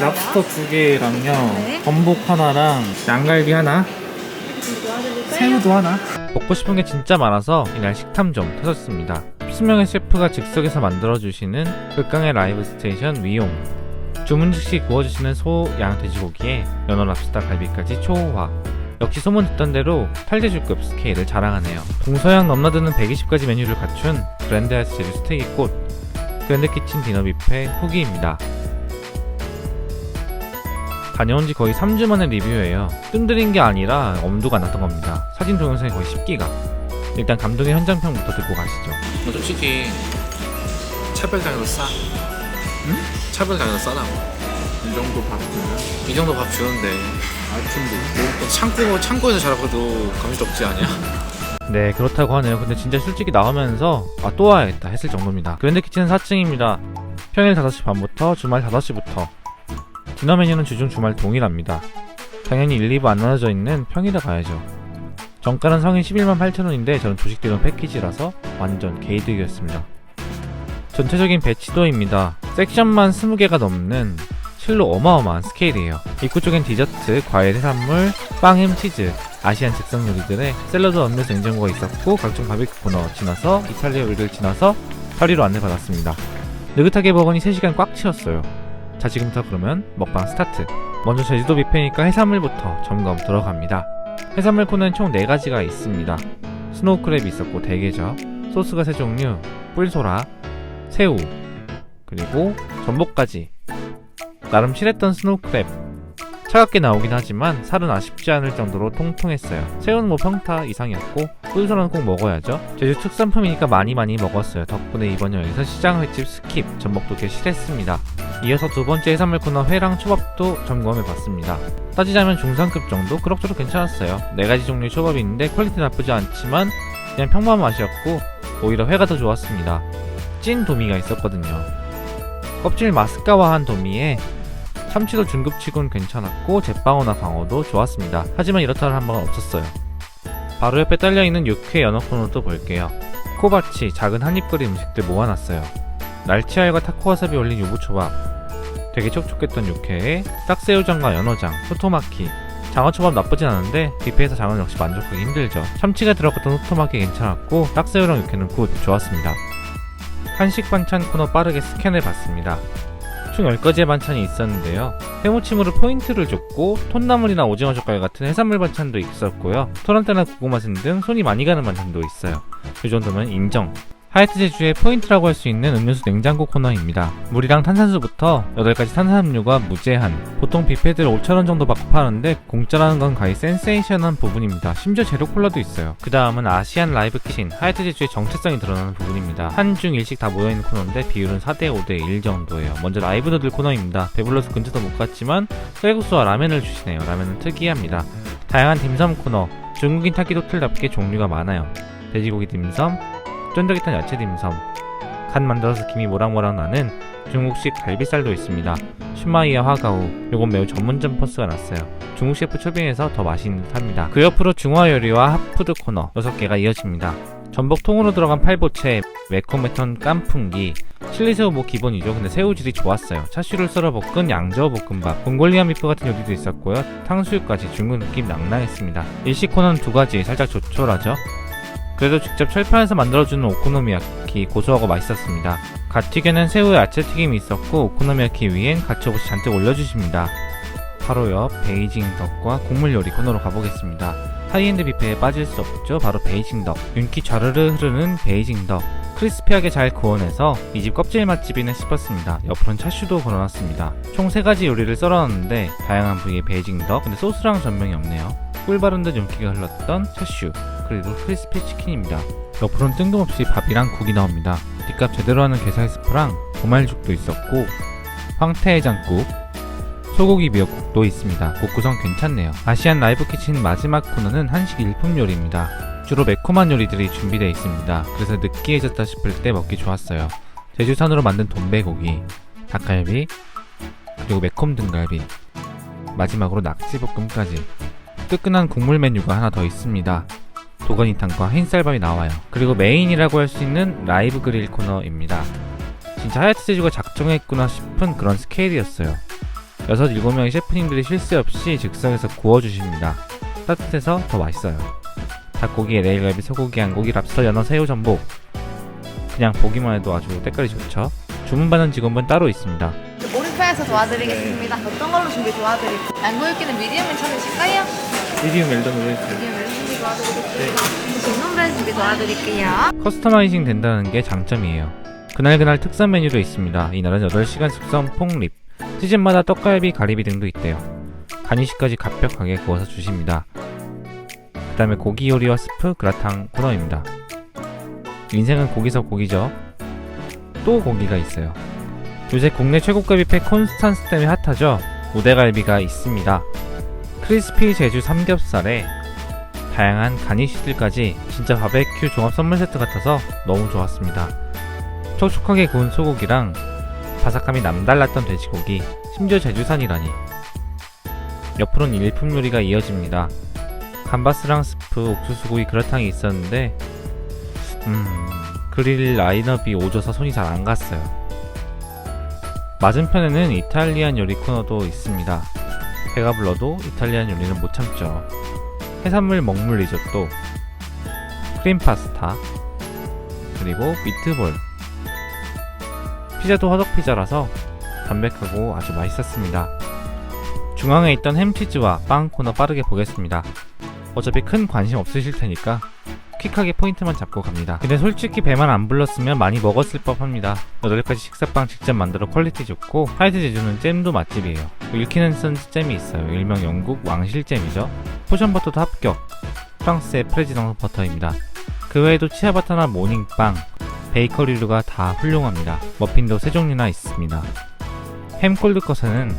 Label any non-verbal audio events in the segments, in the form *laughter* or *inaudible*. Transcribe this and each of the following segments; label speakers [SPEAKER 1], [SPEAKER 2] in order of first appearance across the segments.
[SPEAKER 1] 랍스터 두 개랑요.
[SPEAKER 2] 네.
[SPEAKER 1] 전복 하나랑 양갈비 하나. 새우도 하나.
[SPEAKER 3] 먹고 싶은 게 진짜 많아서 이날 식탐 좀 터졌습니다. 수명의 셰프가 즉석에서 만들어주시는 극강의 라이브 스테이션 위용. 주문 즉시 구워주시는 소, 양, 돼지고기에 연어, 랍스터, 갈비까지 초호화. 역시 소문 듣던 대로 8대주급 스케일을 자랑하네요. 동서양 넘나드는 120가지 메뉴를 갖춘 브랜드하우스 제주 스테이크 꽃. 그랜드 키친 디너 뷔페 후기입니다. 다녀온 지 거의 3주 만에 리뷰예요. 뜸들인 게 아니라 엄두가 안 났던 겁니다. 사진 동영상이 거의 10기가. 일단 감독의 현장평부터 듣고 가시죠.
[SPEAKER 4] 너 솔직히 차별당해서 싸. 응? 차별당해서 싸다고.
[SPEAKER 1] 이 정도 밥은
[SPEAKER 4] 이 정도 밥 주는데
[SPEAKER 1] 아침도 있고.
[SPEAKER 4] 너 창고 창고에서 자라고도 감시덕지 아니야?
[SPEAKER 3] 네, 그렇다고 하네요. 근데 진짜 솔직히 나오면서 아, 또 와야겠다 했을 정도입니다. 그랜드 키친은 4층입니다. 평일 5시 반부터 주말 5시부터. 디너 메뉴는 주중 주말 동일합니다. 당연히 1, 2부 안 나눠져 있는 평일에 가야죠. 정가는 성인 11만 8천원인데 저는 조식 디너 패키지라서 완전 개이득이었습니다. 전체적인 배치도입니다. 섹션만 20개가 넘는 실로 어마어마한 스케일이에요. 입구 쪽엔 디저트, 과일, 해산물, 빵, 햄, 치즈, 아시안 즉석 요리들의 샐러드 음료수 냉장고가 있었고 각종 바비큐 코너 지나서 이탈리아 요리를 지나서 파리로 안내받았습니다. 느긋하게 먹으니 3시간 꽉 채웠어요. 자 지금부터 그러면 먹방 스타트. 먼저 제주도 뷔페니까 해산물부터 점검 들어갑니다. 해산물 코너는 총 4가지가 있습니다. 스노우 크랩이 있었고 대게젓, 소스가 3종류, 뿔소라, 새우, 그리고 전복까지. 나름 실했던 스노우 크랩. 차갑게 나오긴 하지만 살은 아쉽지 않을 정도로 통통했어요. 새우는 뭐 평타 이상이었고 꿀소라는 꼭 먹어야죠. 제주 특산품이니까 많이 많이 먹었어요. 덕분에 이번 여행에서 시장 횟집 스킵 전복도 꽤 실했습니다. 이어서 두 번째 해산물 코너 회랑 초밥도 점검해봤습니다. 따지자면 중상급 정도 그럭저럭 괜찮았어요. 네 가지 종류의 초밥이 있는데 퀄리티 나쁘지 않지만 그냥 평범한 맛이었고 오히려 회가 더 좋았습니다. 찐 도미가 있었거든요. 껍질 마스카와한 도미에 참치도 중급치곤 괜찮았고 제빵어나 광어도 좋았습니다. 하지만 이렇다는 한 번은 없었어요. 바로 옆에 딸려있는 육회 연어 코너도 볼게요. 코바치 작은 한입거리 음식들 모아놨어요. 날치알과 타코와사비 올린 유부초밥 되게 촉촉했던 육회에 딱새우장과 연어장, 소토마키 장어초밥 나쁘진 않은데 뷔페에서 장어는 역시 만족하기 힘들죠. 참치가 들어갔던 소토마키 괜찮았고 딱새우랑 육회는 굿 좋았습니다. 한식 반찬 코너 빠르게 스캔해 봤습니다. 총 10가지의 반찬이 있었는데요. 해무침으로 포인트를 줬고 톤나물이나 오징어 젓갈 같은 해산물 반찬도 있었고요. 토란대나 고구마순 등 손이 많이 가는 반찬도 있어요. 이 정도면 인정. 하얏트 제주의 포인트라고 할 수 있는 음료수 냉장고 코너입니다. 물이랑 탄산수부터 8가지 탄산음료가 무제한. 보통 뷔페들 5,000원 정도 받고 파는데 공짜라는 건 가히 센세이션한 부분입니다. 심지어 제로 콜라도 있어요. 그 다음은 아시안 라이브 키친. 하얏트 제주의 정체성이 드러나는 부분입니다. 한중 일식 다 모여있는 코너인데 비율은 4대 5대 1 정도예요. 먼저 라이브 너들 코너입니다. 배불러서 근처도 못 갔지만 쌀국수와 라면을 주시네요. 라면은 특이합니다. 다양한 딤섬 코너. 중국인 타기 호텔답게 종류가 많아요. 돼지고기 딤섬, 쫀득이탄 야채 딤섬, 간 만들어서 김이 모락모락 나는 중국식 갈비살도 있습니다. 슈마이와 화가우, 요건 매우 전문점 퍼스가 났어요. 중국 셰프 초빙해서 더 맛있는 듯합니다. 그 옆으로 중화 요리와 핫푸드 코너 6개가 이어집니다. 전복 통으로 들어간 팔보채, 매콤했던 깐풍기, 칠리새우 뭐 기본이죠. 근데 새우질이 좋았어요. 차슈를 썰어 볶은 양저우 볶음밥, 몽골리안 비프 같은 요리도 있었고요. 탕수육까지 중국 느낌 낭낭했습니다. 일식 코너는 두 가지, 살짝 조촐하죠. 그래도 직접 철판에서 만들어주는 오코노미야키 고소하고 맛있었습니다. 갓 튀겨낸 새우 야채 튀김이 있었고 오코노미야키 위엔 가츠오부시 잔뜩 올려주십니다. 바로 옆 베이징 덕과 국물 요리 코너로 가보겠습니다. 하이엔드 뷔페에 빠질 수 없죠. 바로 베이징 덕. 윤기 좌르르 흐르는 베이징 덕. 크리스피하게 잘 구워내서 이 집 껍질 맛집이네 싶었습니다. 옆으로는 차슈도 걸어놨습니다. 총 3가지 요리를 썰어놨는데 다양한 부위의 베이징 덕. 근데 소스랑 전명이 없네요. 꿀 바른 듯 윤기가 흘렀던 차슈. 그리고 크리스피 치킨입니다. 옆으로는 뜬금없이 밥이랑 국이 나옵니다. 뒷값 제대로 하는 게살 스프랑 보말죽도 있었고 황태해장국, 소고기 미역국도 있습니다. 국 구성 괜찮네요. 아시안 라이브 키친 마지막 코너는 한식 일품 요리입니다. 주로 매콤한 요리들이 준비되어 있습니다. 그래서 느끼해졌다 싶을 때 먹기 좋았어요. 제주산으로 만든 돈배고기, 닭갈비, 그리고 매콤 등갈비, 마지막으로 낙지볶음까지. 뜨끈한 국물 메뉴가 하나 더 있습니다. 도가니탕과 흰쌀밥이 나와요. 그리고 메인이라고 할 수 있는 라이브 그릴 코너입니다. 진짜 하얏트 제주가 작정했구나 싶은 그런 스케일이었어요. 6, 7명의 셰프님들이 쉴새 없이 즉석에서 구워주십니다. 따뜻해서 더 맛있어요. 닭고기, 레일갈비, 소고기, 양고기, 랍스터, 연어, 새우, 전복. 그냥 보기만 해도 아주 때깔이 좋죠. 주문받는 직원분 따로 있습니다.
[SPEAKER 2] 오른편에서 도와드리겠습니다. 어떤 걸로 준비 도와드릴까요? 양고기는 미디움을 찾으실까요?
[SPEAKER 1] 미디움 웰던으로 해주세요.
[SPEAKER 2] 미디움을 준비 도와드리겠습니다. 준비 도와드릴게요.
[SPEAKER 3] 커스터마이징 된다는 게 장점이에요. 그날그날 특선 메뉴도 있습니다. 이날은 8시간 숙성 폭립, 시즌마다 떡갈비, 가리비 등도 있대요. 간이식까지 갑벽하게 구워서 주십니다. 그 다음에 고기 요리와 스프, 그라탕 코너입니다. 인생은 고기서 고기죠. 또 고기가 있어요. 요새 국내 최고급 뷔페 콘스탄스 때문에 핫하죠. 우대갈비가 있습니다. 크리스피 제주 삼겹살에 다양한 가니쉬들까지 진짜 바베큐 종합 선물 세트 같아서 너무 좋았습니다. 촉촉하게 구운 소고기랑 바삭함이 남달랐던 돼지고기, 심지어 제주산이라니. 옆으론 일품 요리가 이어집니다. 감바스랑 스프, 옥수수구이 그라탕이 있었는데, 음, 그릴 라인업이 오져서 손이 잘 안 갔어요. 맞은편에는 이탈리안 요리 코너도 있습니다. 배가 불러도 이탈리안 요리는 못 참죠. 해산물 먹물 리조또, 크림 파스타, 그리고 미트볼. 피자도 화덕 피자라서 담백하고 아주 맛있었습니다. 중앙에 있던 햄치즈와 빵 코너 빠르게 보겠습니다. 어차피 큰 관심 없으실 테니까 퀵하게 포인트만 잡고 갑니다. 근데 솔직히 배만 안 불렀으면 많이 먹었을 법합니다. 8가지 식사빵 직접 만들어 퀄리티 좋고 하이트 제주는 잼도 맛집이에요. 윌키넨슨 잼이 있어요. 일명 영국 왕실잼이죠. 포션 버터도 합격. 프랑스의 프레지당 버터입니다. 그 외에도 치아바타나 모닝빵, 베이커리류가 다 훌륭합니다. 머핀도 세 종류나 있습니다. 햄 콜드 컷에는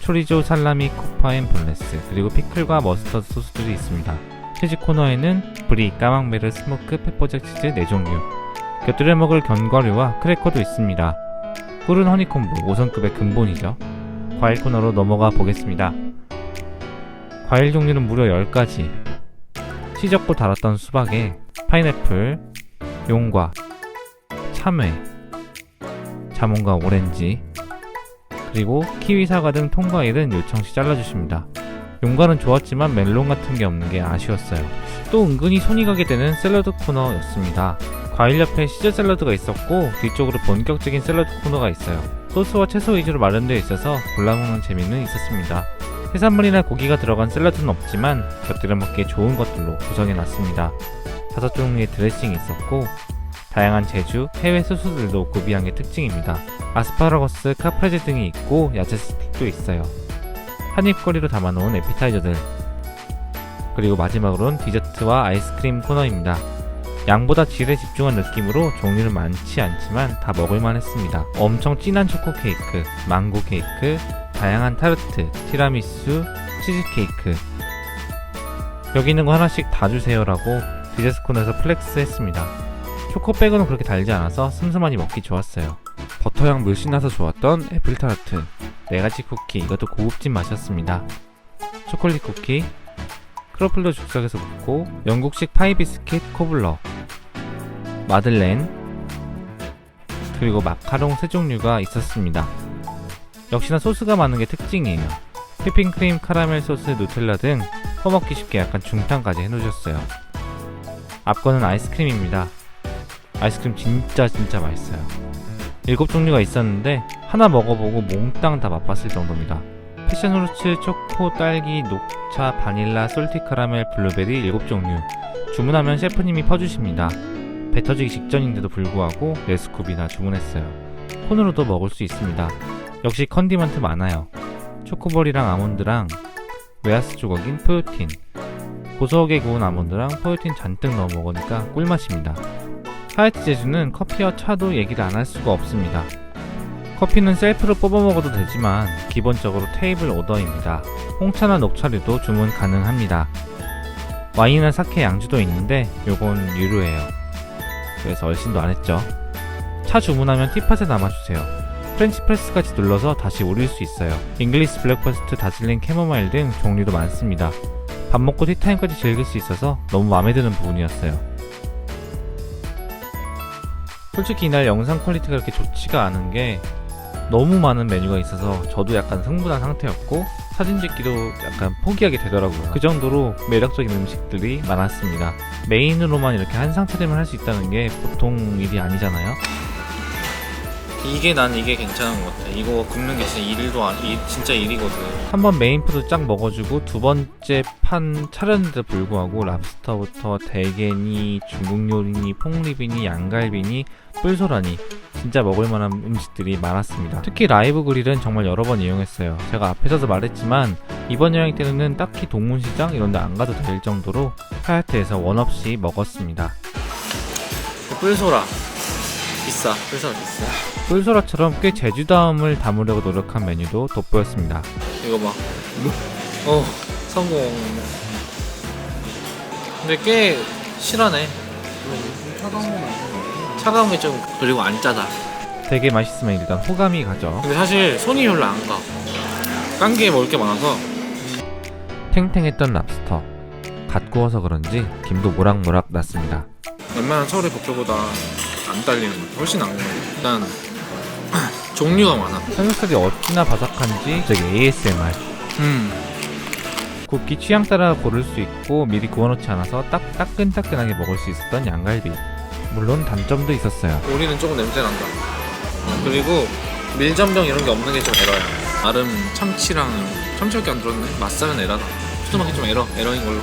[SPEAKER 3] 초리조, 살라미, 코파앤 본레스, 그리고 피클과 머스터드 소스들이 있습니다. 치즈 코너에는 브리, 까망베르, 스모크, 페퍼잭 치즈 4종류, 곁들여 먹을 견과류와 크래커도 있습니다. 꿀은 허니콤브, 5성급의 근본이죠. 과일 코너로 넘어가 보겠습니다. 과일 종류는 무려 10가지. 시적고 달았던 수박에 파인애플, 용과, 참외, 자몽과 오렌지, 그리고 키위 사과 등 통과일은 요청시 잘라주십니다. 용과는 좋았지만 멜론 같은 게 없는 게 아쉬웠어요. 또 은근히 손이 가게 되는 샐러드 코너였습니다. 과일 옆에 시저 샐러드가 있었고 뒤쪽으로 본격적인 샐러드 코너가 있어요. 소스와 채소 위주로 마련되어 있어서 골라먹는 재미는 있었습니다. 해산물이나 고기가 들어간 샐러드는 없지만 곁들여 먹기에 좋은 것들로 구성해놨습니다. 다섯 종류의 드레싱이 있었고 다양한 제주, 해외 소스들도 구비한 게 특징입니다. 아스파라거스, 카프레제 등이 있고 야채 스틱도 있어요. 한입거리로 담아놓은 에피타이저들 그리고 마지막으로는 디저트와 아이스크림 코너입니다. 양보다 질에 집중한 느낌으로 종류는 많지 않지만 다 먹을만 했습니다. 엄청 진한 초코 케이크, 망고 케이크, 다양한 타르트, 티라미수, 치즈 케이크 여기 있는 거 하나씩 다 주세요라고 디저트 코너에서 플렉스 했습니다. 초코백은 그렇게 달지 않아서 슴슴하니 먹기 좋았어요. 버터향 물씬 나서 좋았던 애플 타르트, 네가지 쿠키 이것도 고급진 맛이었습니다. 초콜릿 쿠키, 크로플도 즉석에서 굽고 영국식 파이 비스킷 코블러, 마들렌, 그리고 마카롱 세 종류가 있었습니다. 역시나 소스가 많은 게 특징이에요. 휘핑크림, 카라멜 소스, 누텔라 등 퍼먹기 쉽게 약간 중탕까지 해놓으셨어요. 앞거는 아이스크림입니다. 아이스크림 진짜 진짜 맛있어요. 일곱 종류가 있었는데 하나 먹어보고 몽땅 다 맛봤을 정도입니다. 패션 후르츠, 초코, 딸기, 녹차, 바닐라, 솔티 카라멜, 블루베리 일곱 종류. 주문하면 셰프님이 퍼주십니다. 배 터지기 직전인데도 불구하고 레스쿱이나 주문했어요. 콘으로도 먹을 수 있습니다. 역시 컨디먼트 많아요. 초코볼이랑 아몬드랑 웨하스 조각인 포요틴. 고소하게 구운 아몬드랑 포요틴 잔뜩 넣어 먹으니까 꿀맛입니다. 하이트 제주는 커피와 차도 얘기를 안 할 수가 없습니다. 커피는 셀프로 뽑아 먹어도 되지만 기본적으로 테이블 오더입니다. 홍차나 녹차류도 주문 가능합니다. 와인이나 사케 양주도 있는데 요건 유료예요. 그래서 얼씬도 안 했죠. 차 주문하면 티팟에 담아주세요. 프렌치 프레스까지 눌러서 다시 우릴 수 있어요. 잉글리스 블랙퍼스트, 다즐링, 캐모마일 등 종류도 많습니다. 밥 먹고 티타임까지 즐길 수 있어서 너무 마음에 드는 부분이었어요. 솔직히 이날 영상 퀄리티가 그렇게 좋지가 않은 게 너무 많은 메뉴가 있어서 저도 약간 흥분한 상태였고 사진 찍기도 약간 포기하게 되더라고요. 그 정도로 매력적인 음식들이 많았습니다. 메인으로만 이렇게 한상 차림을 할 수 있다는 게 보통 일이 아니잖아요.
[SPEAKER 4] 이게 난 이게 괜찮은 것 같아. 이거 굽는 게 진짜 일도 안, 일, 진짜 일이거든.
[SPEAKER 3] 한 번 메인 푸드 쫙 먹어주고 두 번째 판 차렸는데도 불구하고 랍스터부터 대게니 중국 요리니 폭립이니 양갈비니 뿔소라니 진짜 먹을만한 음식들이 많았습니다. 특히 라이브 그릴은 정말 여러 번 이용했어요. 제가 앞에서도 말했지만 이번 여행 때는 딱히 동문시장 이런 데 안 가도 될 정도로 하얏트에서 원 없이 먹었습니다.
[SPEAKER 4] 뿔소라. 비싸. 뿔소라 비싸.
[SPEAKER 3] 뿔소라처럼 꽤 제주다움을 담으려고 노력한 메뉴도 돋보였습니다.
[SPEAKER 4] 이거 봐. 어, 성공. 근데 꽤 실하네. 차가운 게 좀, 그리고 안 짜다.
[SPEAKER 3] 되게 맛있으면 일단 호감이 가죠.
[SPEAKER 4] 근데 사실 손이 별로 안 가. 깐 게 먹을 게 많아서.
[SPEAKER 3] 탱탱했던 랍스터. 갓 구워서 그런지 김도 모락모락 났습니다.
[SPEAKER 4] 웬만한 서울의 뷔페보다 안 딸리는 것 같아. 훨씬 것 같아. 일단, *clears throat* 종류가 많아.
[SPEAKER 3] 삼겹살이 어찌나 바삭한지 저기 ASMR.
[SPEAKER 4] 음.
[SPEAKER 3] 굽기 취향 따라 고를 수 있고 미리 구워놓지 않아서 딱 따끈따끈하게 먹을 수 있었던 양갈비. 물론 단점도 있었어요.
[SPEAKER 4] 우리는 조금 냄새 난다. 그리고 밀점정 이런 게 없는 게 좀 에러야. 나름 참치랑 참치밖에 안 들었네. 맛살은 에러다. 푸드마켓 좀 에러, 에러인 걸로.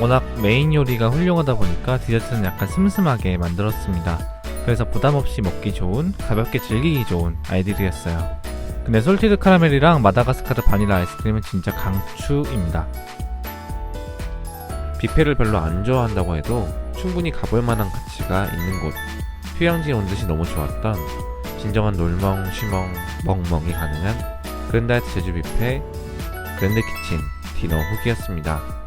[SPEAKER 3] 워낙 메인 요리가 훌륭하다 보니까 디저트는 약간 슴슴하게 만들었습니다. 그래서 부담 없이 먹기 좋은, 가볍게 즐기기 좋은 아이들이었어요. 근데 솔티드 카라멜이랑 마다가스카르 바닐라 아이스크림은 진짜 강추입니다. 뷔페를 별로 안 좋아한다고 해도 충분히 가볼 만한 가치가 있는 곳. 휴양지 온 듯이 너무 좋았던 진정한 놀멍, 쉬멍, 멍멍이 가능한 그랜다이트 제주 뷔페 그랜드 키친 디너 후기였습니다.